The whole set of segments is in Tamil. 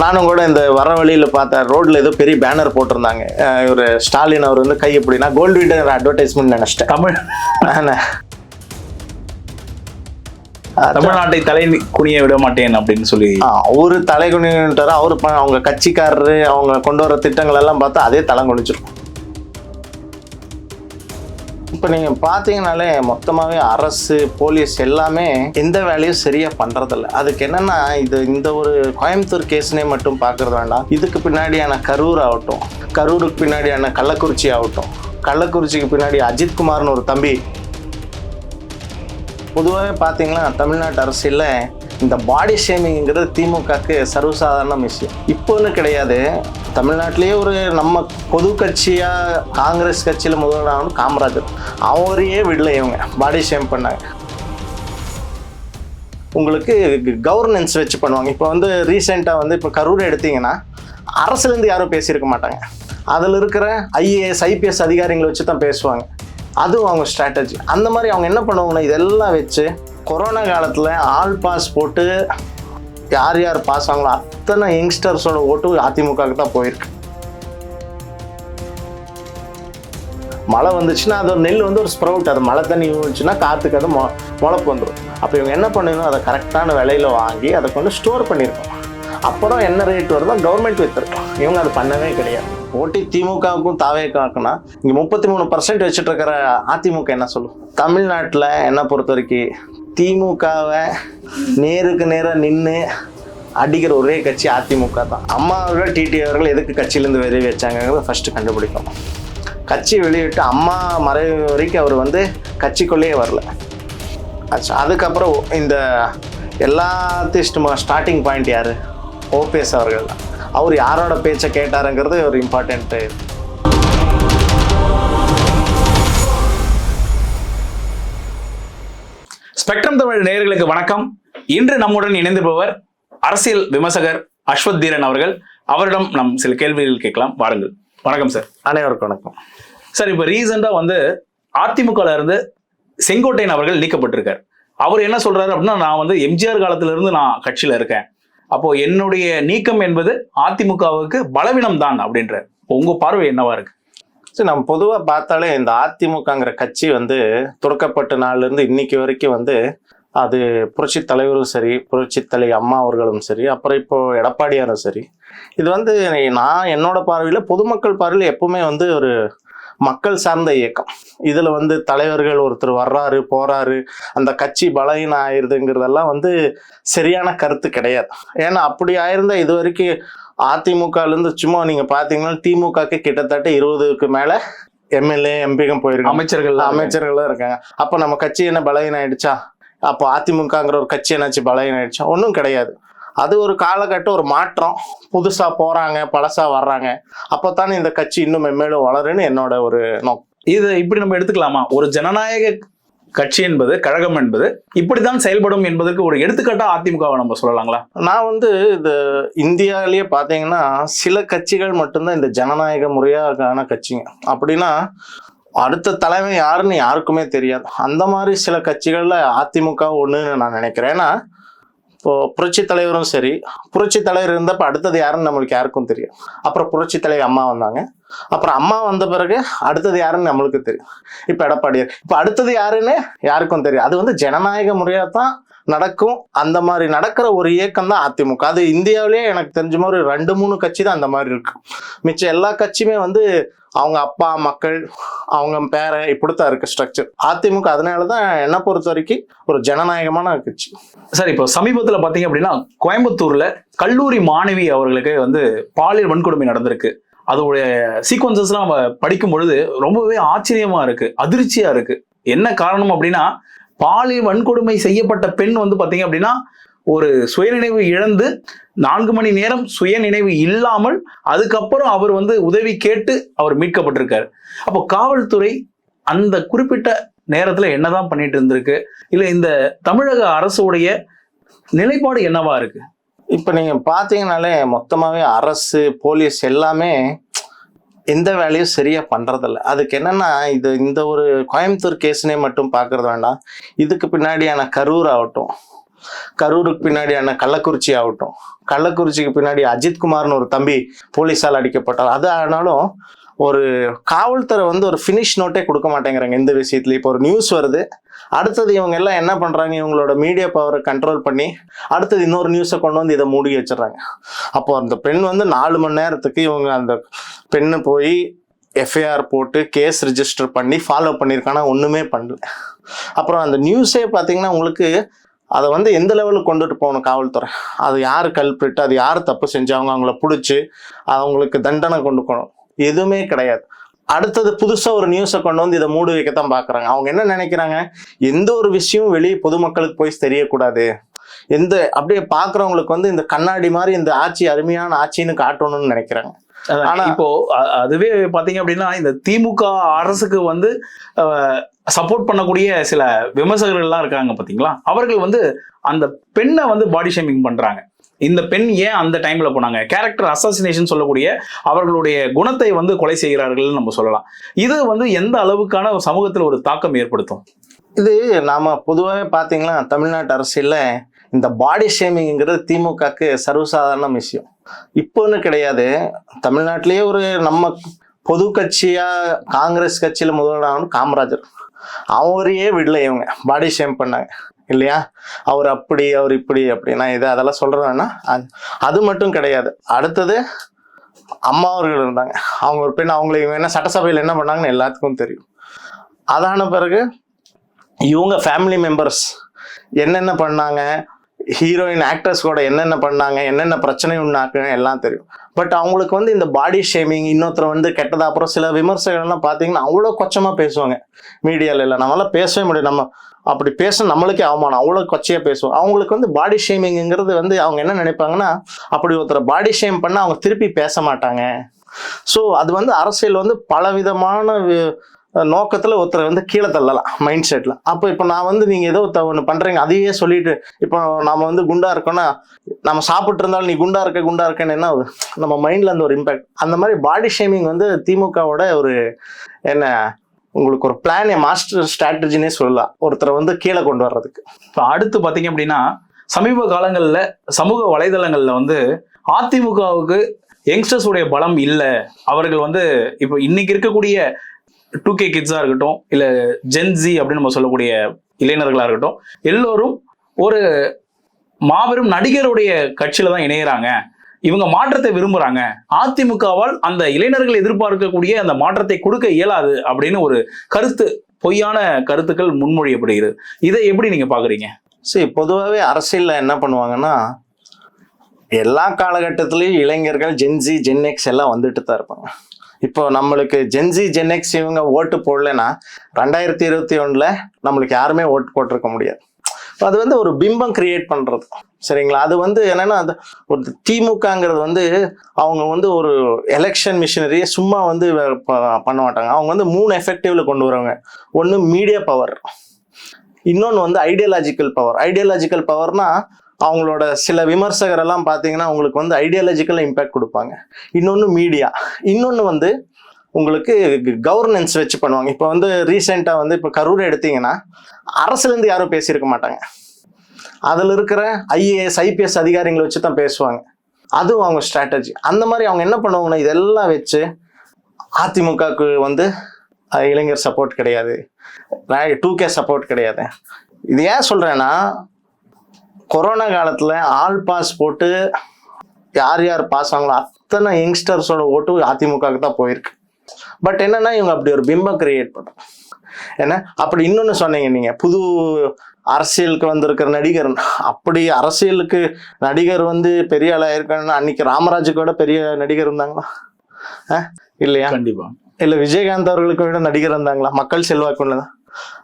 நானும் கூட இந்த வர வழியில் பார்த்தேன் ரோட்ல ஏதோ பெரிய பேனர் போட்டிருந்தாங்க. இவரு ஸ்டாலின் அவர் வந்து கை எப்படின்னா கோல்டு வின்னர் அட்வர்டைஸ்மெண்ட் நினைச்சிட்டேன். தமிழ். தமிழ்நாட்டை தலை குனிய விட மாட்டேன் அப்படின்னு சொல்லி. அவரு தலை குனிட்டாரு அவரு அவங்க கட்சிக்காரரு அவங்க கொண்டு வர திட்டங்கள் எல்லாம் பார்த்தா அதே தலை குனிச்சிருக்கும் இப்போ நீங்கள் பார்த்தீங்கனாலே மொத்தமாகவே அரசு போலீஸ் எல்லாமே எந்த வேலையும் சரியாக பண்ணுறதில்ல அதுக்கு என்னென்னா இது இந்த ஒரு கோயம்புத்தூர் கேஸ்னே மட்டும் பார்க்கறது வேண்டாம். இதுக்கு பின்னாடியான கரூர் ஆகட்டும் கரூருக்கு பின்னாடியான கள்ளக்குறிச்சி ஆகட்டும் கள்ளக்குறிச்சிக்கு பின்னாடி அஜித்குமார்னு ஒரு தம்பி. பொதுவாகவே பார்த்தீங்கன்னா தமிழ்நாட்டு அரசியலில் இந்த பாடி ஷேமிங்கிறது திமுகக்கு சர்வசாதாரண விஷயம். இப்போன்னு கிடையாது. தமிழ்நாட்டிலேயே ஒரு நம்ம பொது கட்சியாக காங்கிரஸ் கட்சியில் முதல்வரான காமராஜர். அவரையே விடல இவங்க. பாடி ஷேம் பண்ணாங்க. உங்களுக்கு கவர்னன்ஸ் வச்சு பண்ணுவாங்க. இப்போ வந்து ரீசெண்டாக வந்து இப்போ கரூர் எடுத்தீங்கன்னா அரசுலேருந்து யாரும் பேசியிருக்க மாட்டாங்க. அதில் இருக்கிற ஐஏஎஸ் ஐபிஎஸ் அதிகாரிகளை வச்சு தான் பேசுவாங்க. அதுவும் அவங்க ஸ்ட்ராட்டஜி அந்த மாதிரி அவங்க என்ன பண்ணுவாங்கன்னா இதெல்லாம் வச்சு கொரோனா காலத்தில் ஆல் பாஸ் போட்டு யார் யார் பாஸ் ஆங்களோ அத்தனை யங்ஸ்டர்ஸோட ஓட்டு அதிமுகவுக்கு தான் போயிருக்கு. மழை வந்துச்சுன்னா அது ஒரு நெல் வந்து ஒரு ஸ்ப்ரவுட் அது மழை தண்ணி வந்துச்சுன்னா காற்றுக்கு அது மொ முளப்பு வந்துடும் அப்போ இவங்க என்ன பண்ணணும் அதை கரெக்டான விலையில வாங்கி அதை கொண்டு ஸ்டோர் பண்ணியிருக்கோம் அப்புறம் என்ன ரேட் வருதோ கவர்மெண்ட் வித்துருக்கலாம் இவங்க அது பண்ணவே கிடையாது. ஓட்டி திமுகவுக்கும் தாவேக்காக்குன்னா இங்கே முப்பத்தி மூணு பர்சன்ட் வச்சுட்டு இருக்கிற அதிமுக என்ன சொல்லும்? தமிழ்நாட்டில் என்ன பொறுத்த வரைக்கும் திமுகவை நேருக்கு நேராக நின்று அடிக்கிற ஒரே கட்சி அதிமுக தான். அம்மா அவர்கள் டிடி அவர்கள் எதுக்கு கட்சியிலேருந்து வெளியே வச்சாங்கிறத ஃபஸ்ட்டு கண்டுபிடிக்கணும். கட்சி வெளியிட்டு அம்மா மறைவு வரைக்கும் அவர் வந்து கட்சிக்குள்ளேயே வரல. ஆச்சு அதுக்கப்புறம் இந்த எல்லாத்தையும் ஸ்டார்டிங் பாயிண்ட் யார்? ஓபிஎஸ் அவர்கள். தான் அவர் யாரோட பேச்சை கேட்டாருங்கிறது ஒரு இம்பார்ட்டண்ட்டு ஸ்பெக்ட்ரம் தமிழ் நேயர்களுக்கு வணக்கம். இன்று நம்முடன் இணைந்திருப்பவர் அரசியல் விமர்சகர் அஸ்வத் தீரன் அவர்கள். அவரிடம் நம் சில கேள்விகள் கேட்கலாம். வாருங்கள். வணக்கம் சார் அனைவருக்கும் வணக்கம். சார் இப்போ ரீசெண்டா வந்து அதிமுகல இருந்து செங்கோட்டையன் அவர்கள் நீக்கப்பட்டிருக்கார். அவர் என்ன சொல்றாரு அப்படின்னா நான் வந்து எம்ஜிஆர் காலத்துல இருந்து நான் கட்சியில இருக்கேன். அப்போ என்னுடைய நீக்கம் என்பது அதிமுகவுக்கு பலவீனம் தான் அப்படின்றார் உங்க பார்வை என்னவா இருக்கு? சரி நம்ம பொதுவாக பார்த்தாலே இந்த அதிமுகங்கிற கட்சி வந்து தொடக்கப்பட்ட நாள்லேருந்து இன்னைக்கு வரைக்கும் வந்து அது புரட்சி தலைவரும் சரி புரட்சி தலை அம்மா அவர்களும் சரி அப்புறம் இப்போ எடப்பாடியாரும் சரி. இது வந்து நான் என்னோட பார்வையில் பொதுமக்கள் பார்வையில் எப்பவுமே வந்து ஒரு மக்கள் சார்ந்த இயக்கம். இதில் வந்து தலைவர்கள் ஒருத்தர் வர்றாரு போறாரு அந்த கட்சி பலகீனம் ஆயிருதுங்கிறதெல்லாம் வந்து சரியான கருத்து கிடையாது. ஏன்னா அப்படி ஆயிருந்தா இது வரைக்கும் அதிமுகலேருந்து சும்மா நீங்கள் பார்த்தீங்கன்னா திமுகக்கு கிட்டத்தட்ட இருபதுக்கு மேலே எம்எல்ஏ எம்பிக்கும் போயிருக்காங்க. அமைச்சர்கள் அமைச்சர்களும் இருக்காங்க. அப்போ நம்ம கட்சி என்ன பலகீனம் ஆயிடுச்சா? அப்போ அதிமுகங்கிற ஒரு கட்சி என்னாச்சு பலகீனம் ஆயிடுச்சா? ஒன்றும் கிடையாது. அது ஒரு காலகட்டம் ஒரு மாற்றம். புதுசா போறாங்க பழசா வர்றாங்க. அப்போ தானே இந்த கட்சி இன்னும் மென்மேலும் வளருன்னு என்னோட ஒரு நோக்கம். இது இப்படி நம்ம எடுத்துக்கலாமா? ஒரு ஜனநாயக கட்சி என்பது கழகம் என்பது இப்படித்தான் செயல்படும் என்பதற்கு ஒரு எடுத்துக்காட்டா அதிமுகவை நம்ம சொல்லலாங்களா? நான் வந்து இது இந்தியாவிலேயே பார்த்தீங்கன்னா சில கட்சிகள் மட்டும்தான் இந்த ஜனநாயக முறையான கட்சிங்க. அப்படின்னா அடுத்த தலைமை யாருன்னு யாருக்குமே தெரியாது. அந்த மாதிரி சில கட்சிகளில் அதிமுக ஒன்றுன்னு நான் நினைக்கிறேன். ஏன்னா இப்போ புரட்சி தலைவரும் சரி புரட்சி தலைவர் இருந்தப்போ அடுத்தது யாருன்னு நம்மளுக்கு யாருக்கும் தெரியும். அப்புறம் புரட்சி தலைவர் அம்மா வந்தாங்க. அப்புறம் அம்மா வந்த பிறகு அடுத்தது யாருன்னு நம்மளுக்கு தெரியும். இப்போ எடப்பாடியார். இப்போ அடுத்தது யாருன்னு யாருக்கும் தெரியும். அது வந்து ஜனநாயக முறையாக தான் நடக்கும். அந்த மாதிரி நடக்கிற ஒரு இயக்கம் தான் அதிமுக. அது இந்தியாவிலேயே எனக்கு தெரிஞ்ச மாதிரி ரெண்டு மூணு கட்சி தான் அந்த மாதிரி இருக்கு. மிச்சம் எல்லா கட்சியுமே வந்து அவங்க அப்பா மக்கள் அவங்க பேரை இப்படித்தான் இருக்கு ஸ்ட்ரக்சர் அதிமுக அதனால தான் என்னை பொறுத்த வரைக்கும் ஒரு ஜனநாயகமான கட்சி. சார் இப்போ சமீபத்தில் பார்த்தீங்க அப்படின்னா கோயம்புத்தூர்ல கல்லூரி மாணவி அவர்களுக்கு வந்து பாலியல் வன்கொடுமை நடந்திருக்கு. அதோடைய சீக்வன்சஸ்லாம் நம்ம படிக்கும் பொழுது ரொம்பவே ஆச்சரியமா இருக்கு அதிர்ச்சியா இருக்கு. என்ன காரணம் அப்படின்னா பாலியல் வன்கொடுமை செய்யப்பட்ட பெண் வந்து பார்த்தீங்க அப்படின்னா ஒரு சுயநினைவு இழந்து நான்கு மணி நேரம் சுயநினைவு இல்லாமல் அதுக்கப்புறம் அவர் வந்து உதவி கேட்டு அவர் மீட்கப்பட்டிருக்காரு. அப்போ காவல்துறை அந்த குறிப்பிட்ட நேரத்தில் என்னதான் பண்ணிட்டு இருந்திருக்கு? இல்லை இந்த தமிழக அரசுடைய நிலைப்பாடு என்னவா இருக்கு? இப்போ நீங்கள் பார்த்தீங்கனாலே மொத்தமாகவே அரசு போலீஸ் எல்லாமே எந்த வேலையும் சரியா பண்றதில்ல. அதுக்கு என்னன்னா இது இந்த ஒரு கோயம்புத்தூர் கேஸ்னே மட்டும் பார்க்கறது வேண்டாம். இதுக்கு பின்னாடியான கரூர் ஆகட்டும். கரூருக்கு பின்னாடியான கள்ளக்குறிச்சி ஆகட்டும். கள்ளக்குறிச்சிக்கு பின்னாடி அஜித்குமார்னு ஒரு தம்பி போலீஸால் அடிக்கப்பட்டார். அது ஆனாலும் ஒரு காவல்துறை வந்து ஒரு ஃபினிஷ் நோட்டே கொடுக்க மாட்டேங்கிறாங்க இந்த விஷயத்துல. இப்போ ஒரு நியூஸ் வருது. அடுத்தது இவங்க எல்லாம் என்ன பண்றாங்க? இவங்களோட மீடியா பவரை கண்ட்ரோல் பண்ணி அடுத்தது இன்னொரு நியூஸை கொண்டு வந்து இதை மூடி வச்சிடுறாங்க. அப்போ அந்த பெண் வந்து நாலு மணி நேரத்துக்கு இவங்க அந்த பெண்ணு போய் எஃப்ஐஆர் போட்டு கேஸ் ரிஜிஸ்டர் பண்ணி ஃபாலோ பண்ணியிருக்கானா? ஒன்றுமே பண்ணல. அப்புறம் அந்த நியூஸே பார்த்தீங்கன்னா உங்களுக்கு அதை வந்து எந்த லெவலுக்கு கொண்டுட்டு போகணும் காவல்துறை? அது யார் கல்பிரிட்டு அது யார் தப்பு செஞ்சாங்க அவங்கள பிடிச்சி அவங்களுக்கு தண்டனை கொண்டு போகணும். எதுவுமே கிடையாது. அடுத்தது புதுசாக ஒரு நியூஸை கொண்டு வந்து இதை மூடி வைக்கத்தான் பார்க்குறாங்க அவங்க என்ன நினைக்கிறாங்க? எந்த ஒரு விஷயமும் வெளியே பொதுமக்களுக்கு போய் தெரியக்கூடாது. எந்த அப்படியே பார்க்குறவங்களுக்கு வந்து இந்த கண்ணாடி மாதிரி இந்த ஆட்சி அருமையான ஆட்சின்னு காட்டணும்னு நினைக்கிறாங்க. ஆனா- இப்போ அதுவே பாத்தீங்க அப்படின்னா இந்த திமுக அரசுக்கு வந்து சப்போர்ட் பண்ணக்கூடிய சில விமர்சகர்கள் எல்லாம் இருக்காங்க பாத்தீங்களா? அவர்கள் வந்து அந்த பெண்ணை வந்து பாடி ஷேமிங் பண்றாங்க. இந்த பெண் ஏன் அந்த டைம்ல போனாங்க? கேரக்டர் அசாசினேஷன் சொல்லக்கூடிய அவர்களுடைய குணத்தை வந்து கொலை செய்கிறார்கள் நம்ம சொல்லலாம். இது வந்து எந்த அளவுக்கான ஒரு சமூகத்தில் ஒரு தாக்கம் ஏற்படுத்தும்? இது நாம பொதுவாகவே பார்த்தீங்கன்னா தமிழ்நாட்டு அரசியலில் இந்த பாடி ஷேமிங்கிறது திமுகக்கு சர்வசாதாரண விஷயம். இப்போன்னு கிடையாது. தமிழ்நாட்டிலேயே ஒரு நம்ம பொது கட்சியா காங்கிரஸ் கட்சியில முதல்வரான காமராஜர். அவரையே விடல இவங்க. பாடி ஷேம் பண்ணாங்க. இல்லையா? அவர் அப்படி அவர் இப்படி அப்படி நான் இதை அதெல்லாம் சொல்றேன்னா அது- மட்டும் கிடையாது. அடுத்தது அம்மா அவர்கள் இருந்தாங்க. அவங்க ஒரு பெண் அவங்களை இவங்க என்ன சட்டசபையில் என்ன பண்ணாங்கன்னு எல்லாத்துக்கும் தெரியும். அதான பிறகு இவங்க ஃபேமிலி மெம்பர்ஸ் என்னென்ன பண்ணாங்க ஹீரோயின் ஆக்டர்ஸ் கூட என்னென்ன பண்ணாங்க என்னென்ன பிரச்சனை உண்டாக்குன்னு எல்லாம் தெரியும். பட் அவங்களுக்கு வந்து இந்த பாடி ஷேமிங் இன்னொருத்தர் வந்து கெட்டதா அப்புறம் சில விமர்சகர்கள்லாம் பார்த்தீங்கன்னா அவ்வளோ கொச்சமாக பேசுவாங்க. மீடியாவில் இல்லை நம்மளால் பேசவே முடியும் நம்ம அப்படி பேச நம்மளுக்கே அவமானம். அவ்வளோ கொச்சையாக பேசுவோம். அவங்களுக்கு வந்து பாடி ஷேமிங்கிறது வந்து அவங்க என்ன நினைப்பாங்கன்னா அப்படி ஒருத்தர் பாடி ஷேம் பண்ணால் அவங்க திருப்பி பேச மாட்டாங்க. ஸோ அது வந்து அரசியல் வந்து பலவிதமான விதமான நோக்கத்தில் ஒருத்தரை வந்து கீழே தள்ளலாம் மைண்ட் செட்டில் அப்போ இப்போ நான் வந்து நீங்கள் ஏதோ த- ஒன்று பண்ணுறீங்க அதையே சொல்லிட்டு இப்போ நாம் வந்து குண்டா இருக்கோன்னா நம்ம சாப்பிட்டு இருந்தாலும் நீ குண்டா இருக்க குண்டா இருக்கேன்னு என்ன நம்ம மைண்டில் அந்த ஒரு இம்பாக்ட் அந்த மாதிரி பாடி ஷேமிங் வந்து திமுகவோட ஒரு என்ன உங்களுக்கு ஒரு பிளான் மாஸ்டர் ஸ்ட்ராட்டஜினே சொல்லலாம். ஒருத்தரை வந்து கீழே கொண்டு வர்றதுக்கு. இப்போ அடுத்து பார்த்தீங்க அப்படின்னா சமீப காலங்களில் சமூக வலைதளங்களில் வந்து அதிமுகவுக்கு யங்ஸ்டர்ஸ் உடைய பலம் இல்லை. அவர்கள் வந்து இப்போ இன்னைக்கு இருக்கக்கூடிய டூ கே கிட்ஸாக இருக்கட்டும் இல்லை ஜென்ஜி அப்படின்னு நம்ம சொல்லக்கூடிய இளைஞர்களாக இருக்கட்டும் எல்லோரும் ஒரு மாபெரும் நடிகருடைய கட்சியில தான் இணையறாங்க. இவங்க மாற்றத்தை விரும்புறாங்க. அதிமுகவால் அந்த இளைஞர்கள் எதிர்பார்க்கக்கூடிய அந்த மாற்றத்தை கொடுக்க இயலாது அப்படின்னு ஒரு கருத்து பொய்யான கருத்துக்கள் முன்மொழியப்படுகிறது. இதை எப்படி நீங்க பாக்குறீங்க சரி பொதுவாகவே அரசியலில் என்ன பண்ணுவாங்கன்னா எல்லா காலகட்டத்திலையும் இளைஞர்கள் ஜென்சி ஜென்எக்ஸ் எல்லாம் வந்துட்டு தான் இருப்பாங்க. இப்போ நம்மளுக்கு ஜென்சி ஜென்எக்ஸ் இவங்க ஓட்டு போடலைன்னா ரெண்டாயிரத்தி இருபத்தி ஒன்றில் நம்மளுக்கு யாருமே ஓட்டு போட்டிருக்க முடியாது. அது வந்து ஒரு பிம்பம் கிரியேட் பண்ணுறது சரிங்களா? அது வந்து என்னன்னா அது ஒரு திமுகங்கிறது வந்து அவங்க வந்து ஒரு எலெக்ஷன் மிஷினரியை சும்மா வந்து பண்ண மாட்டாங்க. அவங்க வந்து மூணு எஃபெக்டிவ்ல கொண்டு வருவாங்க. ஒன்று மீடியா பவர் இன்னொன்று வந்து ஐடியாலஜிக்கல் பவர் ஐடியாலஜிக்கல் பவர்னா அவங்களோட சில விமர்சகர் எல்லாம் பார்த்தீங்கன்னா அவங்களுக்கு வந்து ஐடியாலஜிக்கல் இம்பேக்ட் கொடுப்பாங்க. இன்னொன்று மீடியா இன்னொன்று வந்து உங்களுக்கு கவர்னன்ஸ் வச்சு பண்ணுவாங்க. இப்போ வந்து ரீசெண்டாக வந்து இப்போ கரூர் எடுத்தீங்கன்னா அரசுலேருந்து யாரும் பேசியிருக்க மாட்டாங்க. அதில் இருக்கிற ஐஏஎஸ் ஐபிஎஸ் அதிகாரிகளை வச்சு தான் பேசுவாங்க. அதுவும் அவங்க ஸ்ட்ராட்டஜி அந்த மாதிரி அவங்க என்ன பண்ணுவாங்கன்னா இதெல்லாம் வச்சு அதிமுகவுக்கு வந்து இளைஞர் சப்போர்ட் கிடையாது. டூ கே சப்போர்ட் கிடையாது. இது ஏன் சொல்கிறேன்னா கொரோனா காலத்தில் ஆல் பாஸ் போட்டு யார் யார் பாஸ் ஆங்களோ அத்தனை யங்ஸ்டர்ஸோட ஓட்டு அதிமுகவுக்கு தான் போயிருக்கு. பட் என்னன்னா இவங்க அப்படி ஒரு பிம்பம் கிரியேட் பண்ணுறாங்க ஏன்னா அப்படி இன்னொன்று சொன்னீங்க நீங்க. புது அரசியலுக்கு வந்திருக்கிற நடிகர். அப்படி அரசியலுக்கு நடிகர் வந்து பெரிய ஆளா இருக்கணும்னா அன்னைக்கு ராமராஜுக்கு விட பெரிய நடிகர் இருந்தாங்களா? இல்லையா? கண்டிப்பா. இல்ல விஜயகாந்த் அவர்களுக்கு விட நடிகர் இருந்தாங்களா? மக்கள் செல்வாக்கு உள்ளதா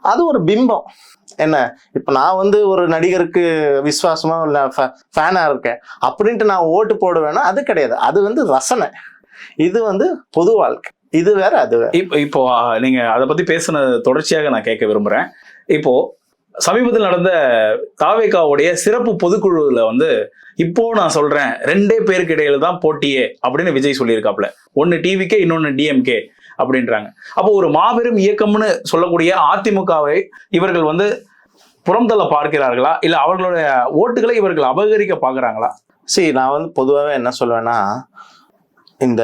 அது ஒரு பிம்பம். என்ன? இப்ப நான் வந்து ஒரு நடிகருக்கு விசுவாசமா இல்ல ஃபேனா இருக்கேன். அப்படின்ட்டு நான் ஓட்டு போடுவேன்னா அது கிடையாது. அது வந்து ரசனை. இது வந்து பொது வாழ்க்கை. இது வேற அது இப்போ இப்போ நீங்க அதை பத்தி பேசுன தொடர்ச்சியாக நான் கேட்க விரும்புறேன். இப்போ சமீபத்தில் நடந்த தாவேகாவுடைய சிறப்பு பொதுக்குழுல வந்து இப்போ நான் சொல்றேன் ரெண்டே பேருக்கு இடையில தான் போட்டியே அப்படின்னு விஜய் சொல்லியிருக்காப்ல ஒன்னு டிவிகே இன்னொன்னு டிஎம்கே அப்படின்றாங்க. அப்போ ஒரு மாபெரும் இயக்கம்னு சொல்லக்கூடிய அதிமுகவை இவர்கள் வந்து புறம்தள்ள பார்க்கிறார்களா? இல்ல அவர்களுடைய ஓட்டுகளை இவர்கள் அபகரிக்க பார்க்கறாங்களா? சரி நான் வந்து பொதுவாகவே என்ன சொல்லுவேன்னா இந்த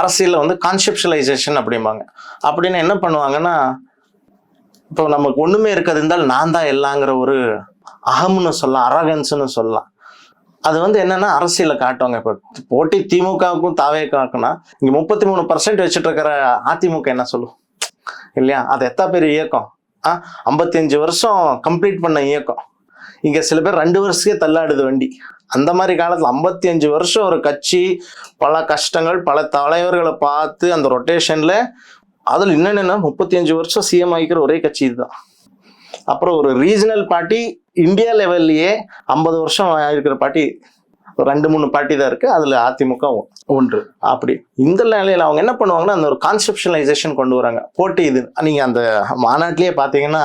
அரசியலில் வந்து கான்செப்ஷுவலைசேஷன் அப்படிம்பாங்க. அப்படின்னு என்ன பண்ணுவாங்கன்னா இப்போ நமக்கு ஒன்றுமே இருக்காது. இருந்தால் நான் தான் எல்லாங்கிற ஒரு அகம்னு சொல்லலாம் அரகன்ஸ்னு சொல்லலாம். அது வந்து என்னன்னா அரசியல காட்டுவாங்க. இப்போ போட்டி திமுகவுக்கும் தாவேக்காக்குன்னா இங்கே முப்பத்தி மூணு பர்சன்ட் வச்சுட்டு இருக்கிற அதிமுக என்ன சொல்லும்? இல்லையா? அது எத்தா பெரிய இயக்கம். ஆ ஐம்பத்தஞ்சு வருஷம் கம்ப்ளீட் பண்ண இயக்கம். இங்கே சில பேர் ரெண்டு வருஷத்துக்கே தள்ளாடுது வண்டி. அந்த மாதிரி காலத்துல ஐம்பத்தி அஞ்சு வருஷம் ஒரு கட்சி பல கஷ்டங்கள் பல தலைவர்களை பார்த்து அந்த ரொட்டேஷன்ல அதில் என்னென்னா முப்பத்தி அஞ்சு வருஷம் சிஎம் ஆகிக்கிற ஒரே கட்சி இதுதான். அப்புறம் ஒரு ரீஜனல் பார்ட்டி இந்தியா லெவல்லையே ஐம்பது வருஷம் இருக்கிற பார்ட்டி ரெண்டு மூணு பார்ட்டி தான் இருக்கு. அதுல அதிமுக ஒன்று. அப்படி. இந்த நிலையில அவங்க என்ன பண்ணுவாங்கன்னா அந்த ஒரு கான்செப்ஷனலைசேஷன் கொண்டு வராங்க. போட்டி இது. நீங்க அந்த மாநாட்டிலேயே பாத்தீங்கன்னா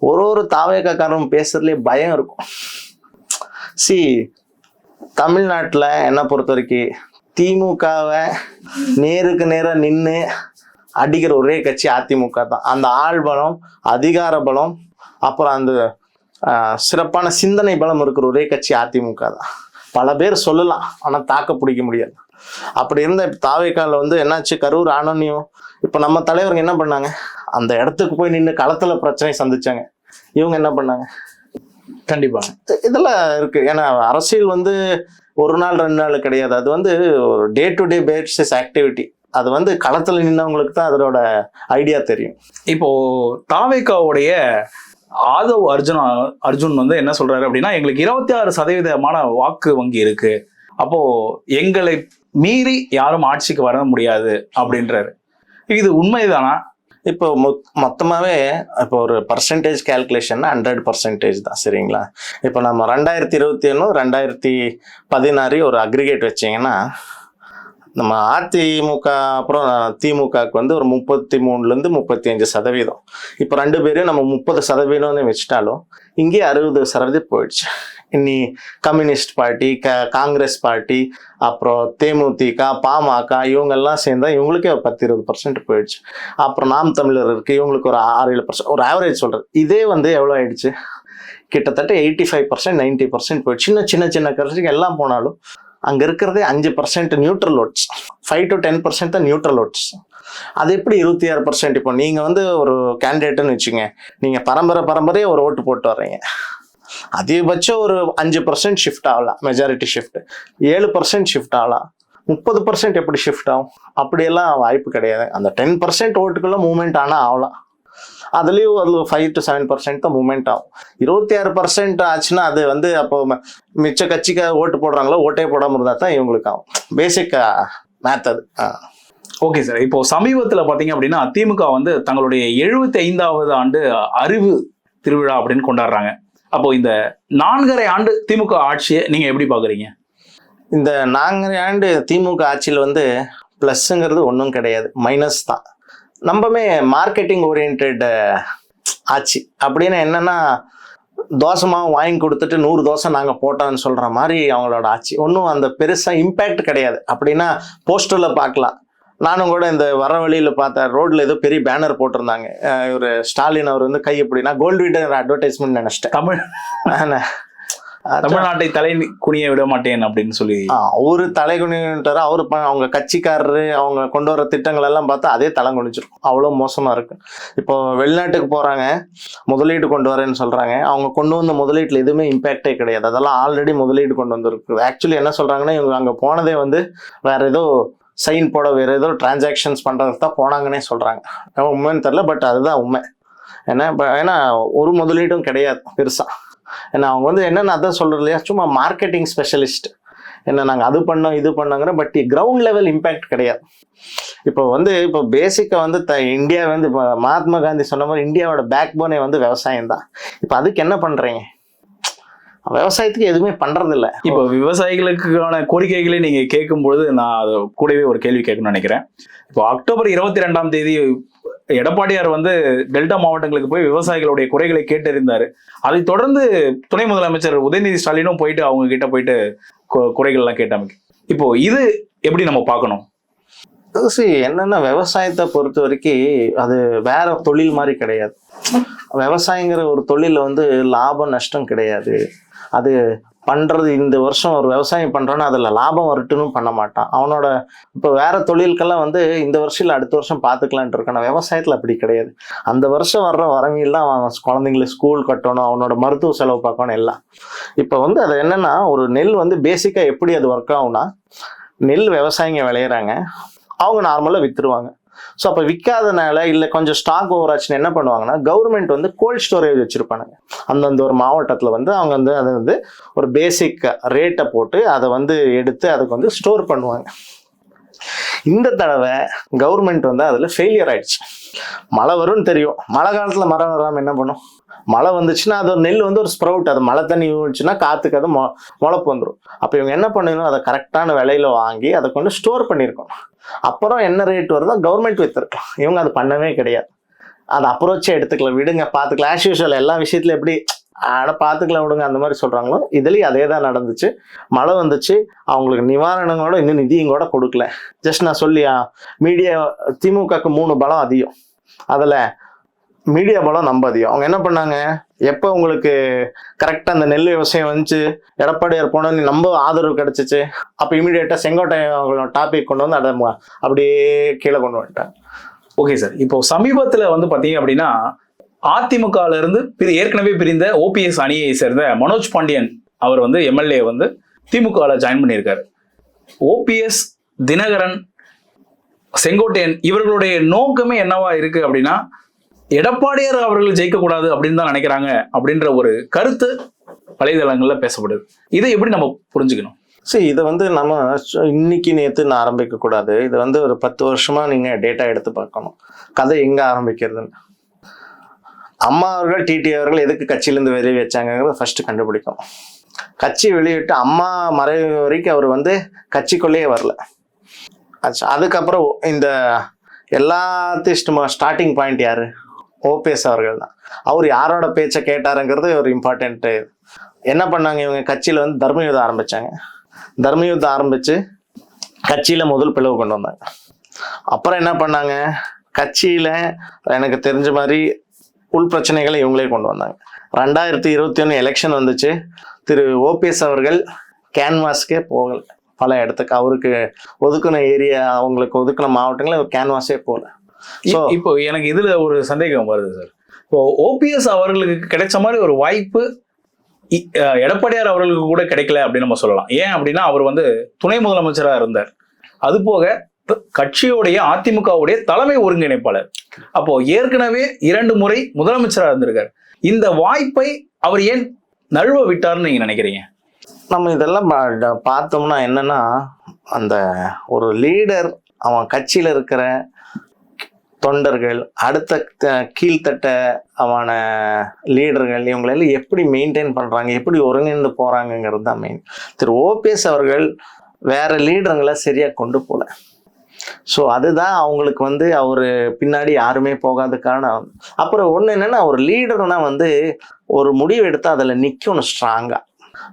ஒரு ஒரு தாவேக்காரரும் பேசுறதுலயே பயம் இருக்கும். சி தமிழ்நாட்டில் என்ன பொறுத்த வரைக்கும் திமுகவை நேருக்கு நேராக நின்று அடிக்கிற ஒரே கட்சி அதிமுக தான். அந்த ஆள் பலம் அதிகார பலம் அப்புறம் அந்த சிறப்பான சிந்தனை பலம் இருக்கிற ஒரே கட்சி அதிமுக தான். பல பேர் சொல்லலாம் ஆனால் தாக்க பிடிக்க முடியாது. அப்படி இருந்த தாவேக்கால வந்து என்னாச்சு? கரூர் ஆனோன்யம் இப்போ நம்ம தலைவருங்க என்ன பண்ணாங்க? அந்த இடத்துக்கு போய் நின்று களத்துல பிரச்சனை சந்திச்சாங்க. இவங்க என்ன பண்ணாங்க? கண்டிப்பாங்க இ- இதெல்லாம் இருக்கு. ஏன்னா அரசியல் வந்து ஒரு நாள் ரெண்டு நாள் கிடையாது. அது வந்து ஒரு day to day basis activity அது வந்து களத்துல நின்னவங்களுக்கு தான் அதோட ஐடியா தெரியும். இப்போ தாவேக்காவுடைய ஆதவ் அர்ஜுன் அர்ஜுன் வந்து என்ன சொல்றாரு அப்படின்னா எங்களுக்கு இருபத்தி ஆறு சதவீதமான வாக்கு வங்கி இருக்கு. அப்போ எங்களை மீறி யாரும் ஆட்சிக்கு வர முடியாது அப்படின்றாரு. இது உண்மைதானா? இப்போ மொத் மொத்தமாகவே இப்போ ஒரு பர்சன்டேஜ் கேல்குலேஷன்னா ஹண்ட்ரட் பர்சன்டேஜ் தான் சரிங்களா? இப்போ நம்ம ரெண்டாயிரத்தி இருபத்தி ஒன்று ரெண்டாயிரத்தி பதினாறு ஒரு அக்ரிகேட் வச்சிங்கன்னா நம்ம அதிமுக அப்புறம் திமுகவுக்கு வந்து ஒரு முப்பத்தி மூணுலேருந்து முப்பத்தி அஞ்சு சதவீதம். இப்போ ரெண்டு பேரும் நம்ம முப்பது சதவீதம்னு வச்சுட்டாலும் இங்கே அறுபது சதவீதம் போயிடுச்சு. இனி கம்யூனிஸ்ட் பார்ட்டி க காங்கிரஸ் பார்ட்டி அப்புறம் தேமுதிக பாமக இவங்கெல்லாம் சேர்ந்தா இவங்களுக்கே ஒரு பத்து இருபது பர்சன்ட் போயிடுச்சு. அப்புறம் நாம் தமிழர் இருக்குது இவங்களுக்கு ஒரு ஆறு ஏழு பர்சன்ட் ஒரு ஆவரேஜ் சொல்கிறது இதே வந்து எவ்வளோ ஆயிடுச்சு? கிட்டத்தட்ட eighty five percent ninety percent போயிடுச்சு. சின்ன சின்ன சின்ன கட்சிக்கு எல்லாம் போனாலும் அங்கே இருக்கிறதே அஞ்சு percent neutral votes five to ten percent தான் நியூட்ரல் ஓட்ஸ் அது எப்படி இருபத்தி ஆறு பர்சன்ட் இப்போ? நீங்கள் வந்து ஒரு கேண்டிடேட்டுன்னு வச்சுங்க நீங்கள் பரம்பரை பரம்பரையே ஒரு ஓட்டு போட்டு வர்றீங்க. அதிகபட்சம் ஒரு அஞ்சு பர்சன்ட் ஷிஃப்ட் ஆகலாம் மெஜாரிட்டி ஷிஃப்ட் ஏழு பர்சன்ட் ஷிஃப்ட் ஆகலாம். முப்பது பர்சன்ட் எப்படி ஷிஃப்ட் ஆகும்? அப்படியெல்லாம் வாய்ப்பு கிடையாது. அந்த டென் பர்சன்ட் ஓட்டுக்குள்ளே மூவ்மெண்ட் ஆனால் ஆகலாம். அதுலேயும் ஒரு ஃபைவ் டு செவன் பர்சன்ட் தான் மூவ்மெண்ட் ஆகும். இருபத்தி ஆறு பர்சன்ட் ஆச்சுன்னா அது வந்து அப்போ மிச்ச கட்சிக்கு ஓட்டு போடுறாங்களோ ஓட்டே போடாமல் இருந்தால் தான் இவங்களுக்கு ஆகும். பேசிக் மேத் அது. ஓகே சார் இப்போ சமீபத்துல பாத்தீங்க அப்படின்னா திமுக வந்து தங்களுடைய எழுபத்தி ஐந்தாவது ஆண்டு அறிவு திருவிழா அப்படின்னு கொண்டாடுறாங்க. அப்போ இந்த நான்கரை ஆண்டு திமுக ஆட்சியை நீங்க எப்படி பாக்குறீங்க? இந்த நாங்கள் ஆண்டு திமுக ஆட்சியில் வந்து ப்ளஸ்ஸுங்கிறது ஒன்றும் கிடையாது. மைனஸ் தான். நம்மமே மார்க்கெட்டிங் ஓரியன்ட் ஆட்சி அப்படின்னு என்னன்னா தோசை மாவு வாங்கி கொடுத்துட்டு நூறு தோசை நாங்கள் போட்டோம்னு சொல்கிற மாதிரி அவங்களோட ஆட்சி ஒன்றும் அந்த பெருசாக இம்பேக்ட் கிடையாது. அப்படின்னா போஸ்டரில் பார்க்கலாம். நானும் கூட இந்த வர வழியில் பார்த்தேன் ரோட்ல ஏதோ பெரிய பேனர் போட்டிருந்தாங்க. இவரு ஸ்டாலின் அவர் வந்து கை எப்படின்னா கோல்டு வீடர் அட்வர்டைஸ்மெண்ட் நினச்சிட்டேன். தமிழ். தமிழ்நாட்டை தலை குனிய விட மாட்டேன் அப்படின்னு சொல்லி அவரு தலைகுனிட்டாரு அவரு ப- அவங்க கட்சிக்காரரு அவங்க கொண்டு வர திட்டங்கள் எல்லாம் பார்த்தா அதே தலை குனிச்சிருக்கும் அவ்வளோ மோசமா இருக்கு. இப்போ வெளிநாட்டுக்கு போறாங்க முதலீடு கொண்டு வரேன்னு சொல்றாங்க. அவங்க கொண்டு வந்த முதலீட்டுல எதுவுமே இம்பேக்டே கிடையாது. அதெல்லாம் ஆல்ரெடி முதலீடு கொண்டு வந்திருக்கு. ஆக்சுவலி என்ன சொல்றாங்கன்னா இவங்க அங்க போனதே வந்து வேற ஏதோ சைன் போட வேற ஏதோ டிரான்சாக்ஷன்ஸ் பண்றதுக்கு தான் போனாங்கன்னே சொல்றாங்க. அது உண்மைன்னு தெரியல பட் அதுதான் உண்மை. ஏன்னா இப்ப- ஏன்னா ஒரு முதலீடும் கிடையாது பெருசா. ஏன்னா அவங்க வந்து என்னன்னு அதான் சொல்றது இல்லையா? சும்மா மார்க்கெட்டிங் ஸ்பெஷலிஸ்ட் என்ன நாங்கள் அது பண்ணோம் இது பண்ணோங்கிற பட் கிரவுண்ட் லெவல் இம்பேக்ட் கிடையாது. இப்போ வந்து இப்போ பேசிக்காக வந்து த இந்தியா வந்து இப்போ மகாத்மா காந்தி சொன்ன மாதிரி இந்தியாவோட பேக் போனே வந்து விவசாயம் தான். இப்போ அதுக்கு என்ன பண்ணுறீங்க விவசாயத்துக்கு எதுவுமே பண்றதில்ல. இப்போ விவசாயிகளுக்கான கோரிக்கைகளை நீங்க கேட்கும்பொழுது நான் அது கூடவே ஒரு கேள்வி கேட்கணும்னு நினைக்கிறேன். இப்போ அக்டோபர் இருபத்தி ரெண்டாம் தேதி எடப்பாடியார் வந்து டெல்டா மாவட்டங்களுக்கு போய் விவசாயிகளுடைய குறைகளை கேட்டறிந்தாரு. அதை தொடர்ந்து துணை முதலமைச்சர் உதயநிதி ஸ்டாலினும் போயிட்டு அவங்க கிட்ட போயிட்டு குறைகள்லாம் குறைகள் கேட்டாங்க இப்போ இது எப்படி நம்ம பார்க்கணும்? என்னன்னா விவசாயத்தை பொறுத்த வரைக்கும் அது வேற தொழில் மாதிரி கிடையாது. விவசாயங்கிற ஒரு தொழில வந்து லாபம் நஷ்டம் கிடையாது. அது பண்ணுறது இந்த வருஷம் ஒரு விவசாயம் பண்ணுறோன்னு அதில் லாபம் வரட்டுன்னு பண்ண மாட்டான். அவனோட இப்போ வேறு தொழிலுக்கெல்லாம் வந்து இந்த வருஷம் இல்லை அடுத்த வருஷம் பார்த்துக்கலான்ட்டு இருக்கான். விவசாயத்தில் அப்படி கிடையாது. அந்த வருஷம் வர்ற வரவியில் அவன் குழந்தைங்களை ஸ்கூல் கட்டணும் அவனோட மருத்துவ செலவு பார்க்கணும் எல்லாம். இப்போ வந்து அது என்னென்னா ஒரு நெல் வந்து பேசிக்காக எப்படி அது ஒர்க் ஆகும்னா நெல் விவசாயிங்க விளையிறாங்க. அவங்க நார்மலாக விற்றுருவாங்க ஸோ அப்போ விற்காதனால இல்லை கொஞ்சம் ஸ்டாக் ஓவர் ஆச்சுன்னு என்ன பண்ணுவாங்கன்னா கவர்மெண்ட் வந்து கோல்ட் ஸ்டோரேஜ் வச்சுருப்பானுங்க. அந்தந்த ஒரு மாவட்டத்தில் வந்து அவங்க வந்து அதை வந்து ஒரு பேசிக் ரேட்டை போட்டு அதை வந்து எடுத்து அதுக்கு வந்து ஸ்டோர் பண்ணுவாங்க. இந்த தடவை கவர்மெண்ட் வந்து அதில் ஃபெயிலியர் ஆயிடுச்சு. மழை வரும்னு தெரியும். மழை காலத்தில் மரம் வராமல் என்ன பண்ணும்? மழை வந்துச்சுன்னா அது ஒரு நெல் வந்து ஒரு ஸ்ப்ரவுட் அது மழை தண்ணி விழுச்சுன்னா காற்றுக்கு அது மொ முளைப்பு வந்துடும் அப்போ இவங்க என்ன பண்ணணும் அதை கரெக்டான விலையில வாங்கி அதை கொண்டு ஸ்டோர் பண்ணியிருக்கணும் அப்புறம் என்ன ரேட் வருதோ கவர்மெண்ட் வித்துருக்கலாம் இவங்க அது பண்ணவே கிடையாது. அதை அப்ரோச்சே எடுத்துக்கலாம். விடுங்க பார்த்துக்கலாம். ஆஸ் யூஷுவல் எல்லா விஷயத்துலையும் எப்படி ஆனால் பார்த்துக்கலாம் விடுங்க அந்த மாதிரி சொல்கிறாங்களோ இதுலேயும் அதே தான் நடந்துச்சு. மழை வந்துச்சு. அவங்களுக்கு நிவாரணங்களோட இன்னும் நிதியும் கூட கொடுக்கல. ஜஸ்ட் நான் சொல்லியா மீடியா திமுகக்கு மூணு பலம் அதிகம். அதில் மீடியா பலம் நம்ம அதிகம். அவங்க என்ன பண்ணாங்க? எப்போ உங்களுக்கு கரெக்டாக அந்த நெல் விவசாயம் வந்துச்சு? எடப்பாடியார் போனோன்னு நம்ம ஆதரவு கிடச்சிச்சு. அப்போ இமீடியட்டாக செங்கோட்டை அவங்களோட டாபிக் கொண்டு வந்து அதை அப்படியே கீழே கொண்டு வந்துட்டாங்க. ஓகே சார் இப்போ சமீபத்தில் வந்து பார்த்தீங்க அப்படின்னா அதிமுகல பிரி- ஏற்கனவே பிரிந்த ஓபிஎஸ் அணியை சேர்ந்த மனோஜ் பாண்டியன் அவர் வந்து எம்எல்ஏ வந்து திமுகவில் ஜாயின் பண்ணியிருக்காரு. ஓபிஎஸ் தினகரன் செங்கோட்டையன் இவர்களுடைய நோக்கமே என்னவா இருக்கு அப்படின்னா எடப்பாடியார் அவர்கள் ஜெயிக்கக்கூடாது அப்படின்னு தான் நினைக்கிறாங்க அப்படின்ற ஒரு கருத்து வலைதளங்களில் பேசப்படுது. இதை எப்படி நம்ம புரிஞ்சுக்கணும்? சரி இதை வந்து நம்ம இன்னைக்கு நேற்றுன்னு ஆரம்பிக்க கூடாது. இது வந்து ஒரு பத்து வருஷமா நீங்க டேட்டா எடுத்து பார்க்கணும். கதை எங்க ஆரம்பிக்கிறதுன்னு. அம்மா அவர்கள் டிடி அவர்கள் எதுக்கு கட்சியிலேருந்து வெளியே வச்சாங்கிறத ஃபர்ஸ்ட் கண்டுபிடிக்கும். கட்சி வெளியிட்டு அம்மா மறைவு வரைக்கும் அவர் வந்து கட்சிக்குள்ளேயே வரல. அதுக்கப்புறம் இந்த எல்லாத்தையும் ஸ்டார்டிங் பாயிண்ட் யாரு? ஓபிஎஸ் அவர்கள் தான். அவர் யாரோட பேச்சை கேட்டாருங்கிறது ஒரு இம்பார்ட்டன்ட்டு என்ன பண்ணாங்க இவங்க? கட்சியில் வந்து தர்மயுத்தம் ஆரம்பித்தாங்க தர்மயுத்தம் ஆரம்பித்து கட்சியில் முதல் பிளவு கொண்டு வந்தாங்க. அப்புறம் என்ன பண்ணாங்க? கட்சியில் எனக்கு தெரிஞ்ச மாதிரி உள் பிரச்சனைகளை இவங்களே கொண்டு வந்தாங்க. ரெண்டாயிரத்தி இருபத்தி ஒன்று எலெக்ஷன் வந்துச்சு. திரு ஓபிஎஸ் அவர்கள் கேன்வாஸ்க்கே போகலை. பல இடத்துக்கு அவருக்கு ஒதுக்குன ஏரியா அவங்களுக்கு ஒதுக்குன மாவட்டங்களில் கேன்வாஸே போகல. இப்போ எனக்கு இதுல ஒரு சந்தேகம் வருது சார் இப்போ ஓபிஎஸ் அவர்களுக்கு கிடைச்ச மாதிரி ஒரு வாய்ப்பு எடப்பாடியார் அவர்களுக்கு கூட கிடைக்கல அப்படின்னு நம்ம சொல்லலாம். ஏன் அப்படின்னா அவர் வந்து துணை முதலமைச்சராக இருந்தார். அது போக கட்சியோடைய அதிமுகவுடைய தலைமை ஒருங்கிணைப்பாளர். அப்போ ஏற்கனவே இரண்டு முறை முதலமைச்சராக இருந்திருக்கார். இந்த வாய்ப்பை அவர் ஏன் நழுவ விட்டார்னு நீங்க நினைக்கிறீங்க? நம்ம இதெல்லாம் பார்த்தோம்னா என்னன்னா அந்த ஒரு லீடர் அவன் கட்சியில் இருக்கிற தொண்டர்கள் அடுத்த கீழ்த்தட்டமான கீழ்த்தட்ட அவன லீடர்கள் இவங்களெல்லாம் எப்படி மெயின்டைன் பண்ணுறாங்க எப்படி ஒருங்கிணைந்து போகிறாங்கங்கிறது தான் மெயின் திரு ஓபிஎஸ் அவர்கள் வேறு லீடருங்களை சரியாக கொண்டு போகல ஸோ அதுதான் அவங்களுக்கு வந்து அவர் பின்னாடி யாருமே போகாத காரணம். அப்புறம் ஒன்று என்னென்னா ஒரு லீடர்னா வந்து ஒரு முடிவு எடுத்து அதில் நிற்கணும் ஸ்ட்ராங்காக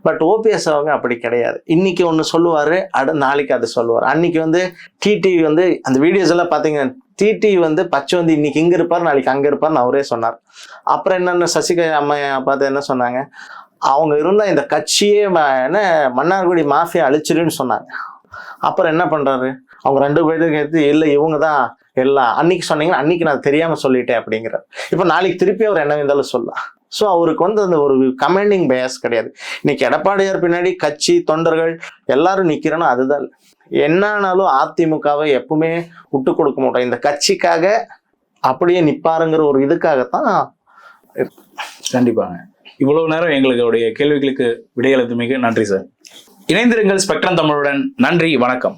பட் ஓபிஎஸ் அவங்க அப்படி கிடையாது. இன்னைக்கு ஒன்று சொல்லுவாரு அட நாளைக்கு அதை சொல்லுவார். அன்னைக்கு வந்து டிடிவி வந்து அந்த வீடியோஸ் எல்லாம் பார்த்தீங்கன்னா டிடிவி வந்து பச்சை வந்து இன்னைக்கு இங்க இருப்பார் நாளைக்கு அங்கே இருப்பார்னு அவரே சொன்னார். அப்புறம் என்னென்ன சசிகலா அம்மா பார்த்து என்ன சொன்னாங்க? அவங்க இருந்தால் இந்த கட்சியே என்ன மன்னார்குடி மாஃபியா அழிச்சிருன்னு சொன்னாங்க. அப்புறம் என்ன பண்றாரு? அவங்க ரெண்டு பேருக்கு எடுத்து இல்லை இவங்க தான் எல்லாம் அன்னைக்கு சொன்னீங்கன்னா அன்னைக்கு நான் தெரியாமல் சொல்லிட்டேன் அப்படிங்கிறார். இப்போ நாளைக்கு திருப்பி அவர் என்ன இருந்தாலும் சொல்லலாம். ஸோ அவருக்கு வந்து அந்த ஒரு கமாண்டிங் பயஸ் கிடையாது. இன்னைக்கு எடப்பாடியார் பின்னாடி கட்சி தொண்டர்கள் எல்லாரும் நிற்கிறேன்னா அதுதான். என்னானாலும் அதிமுகவை எப்பவுமே விட்டு கொடுக்க மாட்டோம். இந்த கட்சிக்காக அப்படியே நிப்பாருங்கிற ஒரு இதுக்காகத்தான் கண்டிப்பாங்க. இவ்வளவு நேரம் எங்களுடைய கேள்விகளுக்கு விடையளித்தமைக்கு நன்றி சார். இணைந்திருங்கள் ஸ்பெக்ட்ரம் தமிழுடன். நன்றி வணக்கம்.